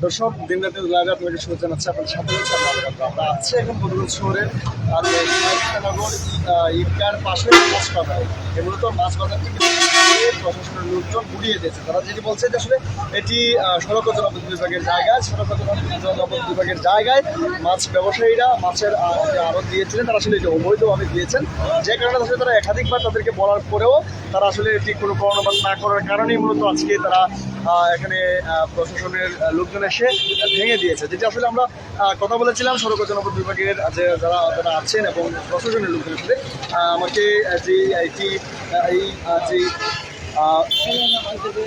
দর্শক দিন রাতে লাইভে আপনাকে শুরু জানাচ্ছি আপনার সাথে। রয়েছে আমরা আমরা আছি এখন বদরুল শহরের আর নগর ঈদগার পাশে মাছ বাজার। এগুলো তো মাছ বাজার কিন্তু প্রশাসনের লোকজন গুড়িয়ে দিয়েছে। তারা যেটি বলছে যে আসলে এটি সড়ক জনপদ বিভাগের জায়গায় সড়ক জনপদ- বিভাগের জায়গায় মাছ ব্যবসায়ীরা মাছের আড়ত দিয়েছিলেন তারা আসলে এটি অবৈধভাবে দিয়েছেন। যে কারণে আসলে তারা একাধিকবার তাদেরকে বলার পরেও তারা আসলে এটি কোনো কর্ণপাত না করার কারণেই মূলত আজকে তারা এখানে প্রশাসনের লোকজন এসে ভেঙে দিয়েছে। যেটি আসলে আমরা কথা বলেছিলাম সড়ক জনপদ বিভাগের যে যারা যারা আছেন এবং প্রশাসনের লোকজন আসলে আহ, আমাকে যে এটি এই যে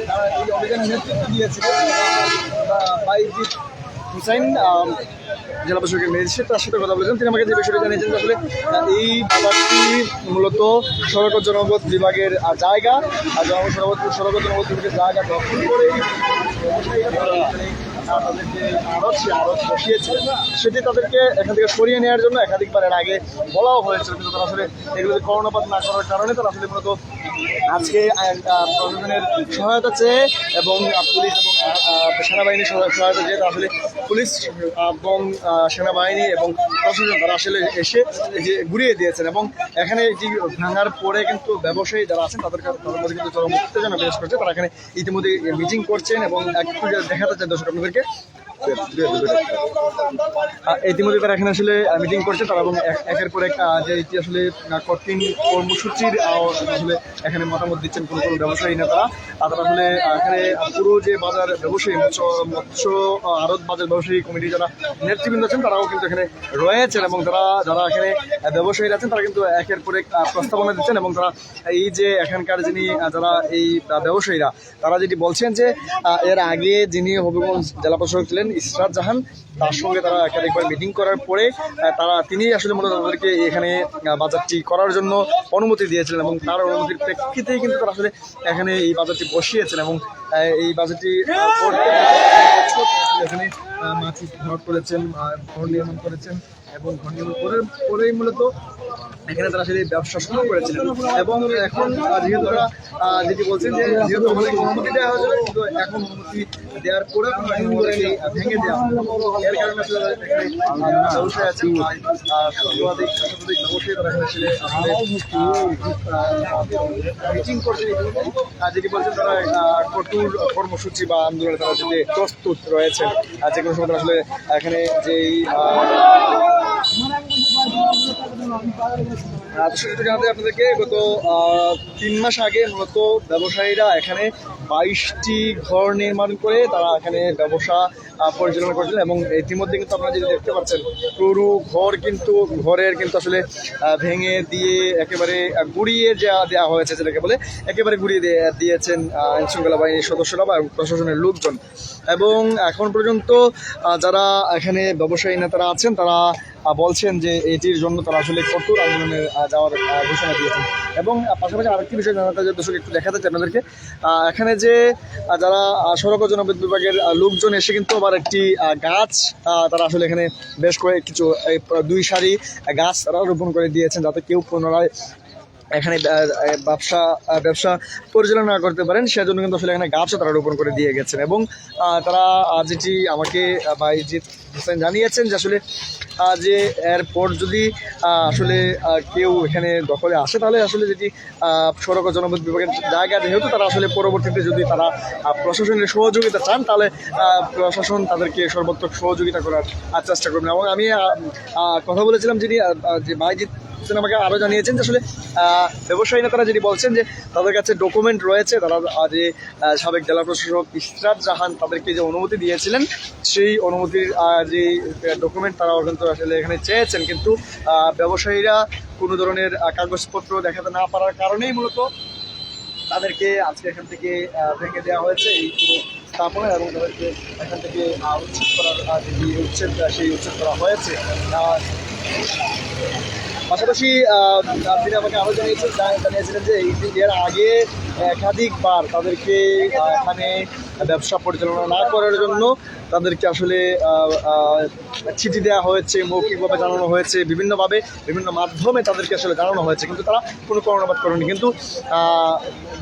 যারা এই অভিযানের নেতৃত্ব দিয়েছিলেন আহ, বাইজিৎ হুসাইন জেলা প্রশাসকের ম্যাজিস্ট্রেট তার সাথে কথা বলেছেন তিনি আমাকে যে বিষয়টা জানিয়েছেন আসলে এই বাজারটি মূলত সড়ক ও জনপথ বিভাগের জায়গা আর জন- সড়ক সড়ক জনপথ বিভাগের জায়গা দখল করে ব্যবসায়ীরা তারা এখানে, আহ, তাদের যে আড়ত বসিয়েছে সেটি তাদেরকে এখান থেকে সরিয়ে নেওয়ার জন্য একাধিকবার এর আগে বলাও হয়েছিল কিন্তু তারা আসলে এগুলোতে কর্ণপাত না করার কারণে তারা আসলে মূলত আজকে প্রশাসনের সহায়তা চেয়ে এবং পুলিশ এবং সেনাবাহিনীর সহায়তা চেয়ে তারা আসলে পুলিশ এবং সেনাবাহিনী এবং প্রশাসন তারা আসলে এসে যে ঘুরিয়ে দিয়েছেন এবং এখানে এটি ভাঙার পরে কিন্তু ব্যবসায়ী যারা আছেন তাদের তাদের মধ্যে কিন্তু চরম উত্তেজনা বিরাজ করছে। তারা এখানে ইতিমধ্যে মিটিং করছেন এবং একটু দেখাতে চাই দর্শক আপনাদেরকে থেকে ইতিমধ্যে তারা এখানে আসলে মিটিং করছে। তারা এবং এক- একের পর এক যে এটি আসলে কঠিন কর্মসূচির আসলে এখানে মতামত দিচ্ছেন কোনো কোনো ব্যবসায়ী নেতারা। আর তারা আসলে এখানে পুরো যে বাজার ব্যবসায়ী মৎস্য মৎস্য আড়ত বাজার ব্যবসায়ী কমিটি যারা নেতৃবৃন্দ আছেন তারাও কিন্তু এখানে রয়েছেন এবং তারা যারা এখানে আহ, ব্যবসায়ীরা আছেন তারা কিন্তু একের পর এক প্রস্তাবনা দিচ্ছেন এবং তারা এই যে এখানকার যিনি যারা এই ব্যবসায়ীরা তারা যেটি বলছেন যে এর আগে যিনি হবিগঞ্জ জেলা প্রশাসক ছিলেন ইসরাত জাহান। তার সঙ্গে তারা একাধিকবার মিটিং করার পরে তারা তিনি আসলে মূলত তাদেরকে এখানে বাজারটি করার জন্য অনুমতি দিয়েছিলেন এবং তার অনুমতির প্রেক্ষিতেই কিন্তু তারা আসলে এখানে এই বাজারটি বসিয়েছেন এবং এই বাজারটি এখানে মাছ ভরাট করেছেন ঘর নির্মাণ করেছেন এবং ঘর নির্মাণ করার পরেই মূলত এখানে তারা আসলে ব্যবসা শুরু করেছিলেন। এবং এখন যেহেতু তারা যেটি বলছেন যে, যেহেতু আমাদেরকে অনুমতি দেওয়া হয়েছিল, কিন্তু এখন অনুমতি দেওয়ার পরে ভেঙে দেওয়া করছেন। যেটি তারা কঠোর কর্মসূচি বা আন্দোলনে তারা যদি প্রস্তুত রয়েছেন। যে কোনো সময় আসলে এখানে যেই একটু জানাতে আপনাদেরকে গত তিন মাস আগে মূলত ব্যবসায়ীরা এখানে বাইশটি ঘর নির্মাণ করে তারা এখানে ব্যবসা পরিচালনা করেছিলেন এবং ইতিমধ্যে কিন্তু আপনারা যেটা দেখতে পাচ্ছেন পুরো ঘর কিন্তু, ঘরের কিন্তু আসলে ভেঙে দিয়ে একেবারে গুড়িয়ে দেওয়া দেওয়া হয়েছে যেটাকে বলে, একেবারে গুড়িয়ে দিয়ে দিয়েছেন আইনশৃঙ্খলা বাহিনীর সদস্যরা বা প্রশাসনের লোকজন। এবং এখন পর্যন্ত যারা এখানে ব্যবসায়ী নেতারা আছেন, তারা বলছেন যে এটির জন্য তারা আসলে কঠোর আন্দোলনে যাওয়ার ঘোষণা দিয়েছেন। এবং পাশাপাশি আরেকটি বিষয় জানাতে যে দর্শক, একটু দেখাতে চাই আপনাদেরকে। এখানে যে যারা সড়ক ও জনপদ বিভাগের লোকজন এসে কিন্তু আবার একটি গাছ তারা আসলে এখানে বেশ কয়েক কিছু দুই সারি গাছ তারা রোপণ করে দিয়েছেন যাতে কেউ পুনরায় এখানে ব্যবসা ব্যবসা পরিচালনা করতে পারেন। সেজন্য কিন্তু আসলে এখানে গাছও তারা রোপণ করে দিয়ে গেছেন। এবং তারা যেটি আমাকে আহ, বাইজিৎ হোসেন জানিয়েছেন যে আসলে যে এরপর যদি আসলে কেউ এখানে দখলে আসে, তাহলে আসলে যেটি সড়ক জনপদ বিভাগের জায়গা যেহেতু, তারা আসলে পরবর্তীতে যদি তারা প্রশাসনের সহযোগিতা চান, তাহলে প্রশাসন তাদেরকে সর্বাত্মক সহযোগিতা করার চেষ্টা করবেন। এবং আমি কথা বলেছিলাম যিনি যে বাইজিৎ হোসেন আমাকে আরও জানিয়েছেন যে আসলে ব্যবসায়ী নেতারা যেটি বলছেন যে তাদের কাছে ডকুমেন্ট রয়েছে, তারা যে সাবেক জেলা প্রশাসক ইসরাত জাহান তাদেরকে যে অনুমতি দিয়েছিলেন, সেই অনুমতির যে ডকুমেন্ট তারা কিন্তু আসলে এখানে চেয়েছেন। কিন্তু ব্যবসায়ীরা কোনো ধরনের কাগজপত্র দেখাতে না পারার কারণেই মূলত তাদেরকে আজকে এখান থেকে ভেঙে দেওয়া হয়েছে এই পুরো স্থাপনা এবং তাদেরকে এখান থেকে উচ্ছেদ করার যে উচ্ছেদ, সেই উচ্ছেদ করা হয়েছে। পাশাপাশি আপনি তিনি আমাকে আরও জানিয়েছেন জানিয়েছিলেন যে এর আগে একাধিকবার তাদেরকে এখানে ব্যবসা পরিচালনা না করার জন্য তাদেরকে আসলে চিঠি দেওয়া হয়েছে, মৌখিকভাবে জানানো হয়েছে, বিভিন্নভাবে, বিভিন্ন মাধ্যমে তাদেরকে আসলে জানানো হয়েছে, কিন্তু তারা কোনো কর্ণপাত করেনি। কিন্তু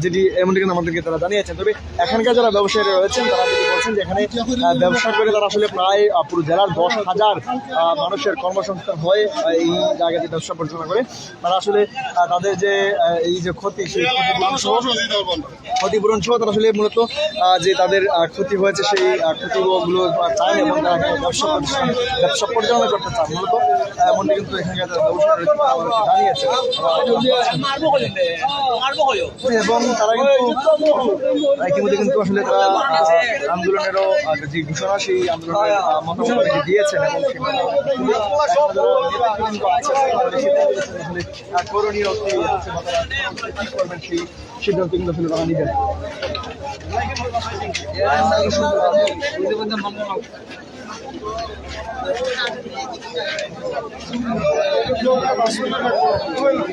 যেটি এমনটি কিন্তু আমাদেরকে তারা জানিয়েছেন। তবে এখানকার যারা ব্যবসায়ীরা রয়েছেন, তারা যেটি বলছেন যে এখানে ব্যবসা করে তারা আসলে প্রায় পুরো জেলার দশ হাজার মানুষের কর্মসংস্থান হয় এই জায়গাতে ব্যবসা পরিচালনা করে। তারা আসলে তাদের যে এই যে ক্ষতি, সেই ক্ষতিপূরণ সহ ক্ষতিপূরণ সহ তারা আসলে মূলত যে তাদের ক্ষতি হয়েছে, সেই ক্ষতিগুলো চান এবং তারা ব্যবসা প্রতিষ্ঠান ব্যবসা পরিচালনা করতে চান মূলত। এমনটি কিন্তু এখানকার এবং তারা কিন্তু ইতিমধ্যে কিন্তু আসলে তারা আন্দোলনেরও যে ঘোষণা, সেই আন্দোলনের মতামত দিয়েছেন এবং করণীয় কি করবেন সেই সিদ্ধান্ত কিন্তু আসলে তারা নিবেন Thank you.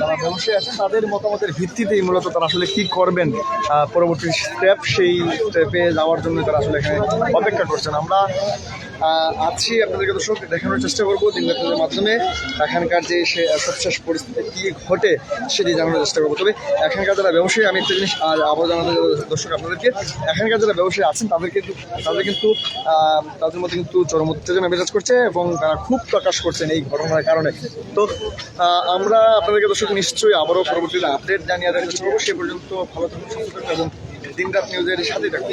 যারা ব্যবসায়ী আছেন তাদের মতামতের ভিত্তিতেই মূলত তারা আসলে কি করবেন পরবর্তী স্টেপ সেই স্টেপে যাওয়ার জন্য তারা আসলে এখানে অপেক্ষা করছেন। আমরা আছি আপনাদেরকে দর্শক, দেখানোর চেষ্টা করব দিনরাতের মাধ্যমে। এখানকার যে সে সবশেষ পরিস্থিতি কি ঘটে সেটি জানানোর চেষ্টা করব। তবে এখানকার যারা ব্যবসায়ী, আমি একটা জিনিস আবার জানাতে দর্শক আপনাদেরকে, এখানকার যারা ব্যবসায়ী আছেন, তাদের কিন্তু তাদের কিন্তু তাদের মধ্যে কিন্তু চরম উত্তেজনা বিরাজ করছে এবং তারা খুব প্রকাশ করছেন এই ঘটনার কারণে। তো আমরা আপনাদেরকে দর্শক নিশ্চয়ই আবারও পরবর্তীতে আপডেট জানিয়ে দেওয়ার চেষ্টা সে পর্যন্ত ভালো থাকুন, সুস্থ থাকুন এবং দিনরাত নিউজের সাথে থাকুন।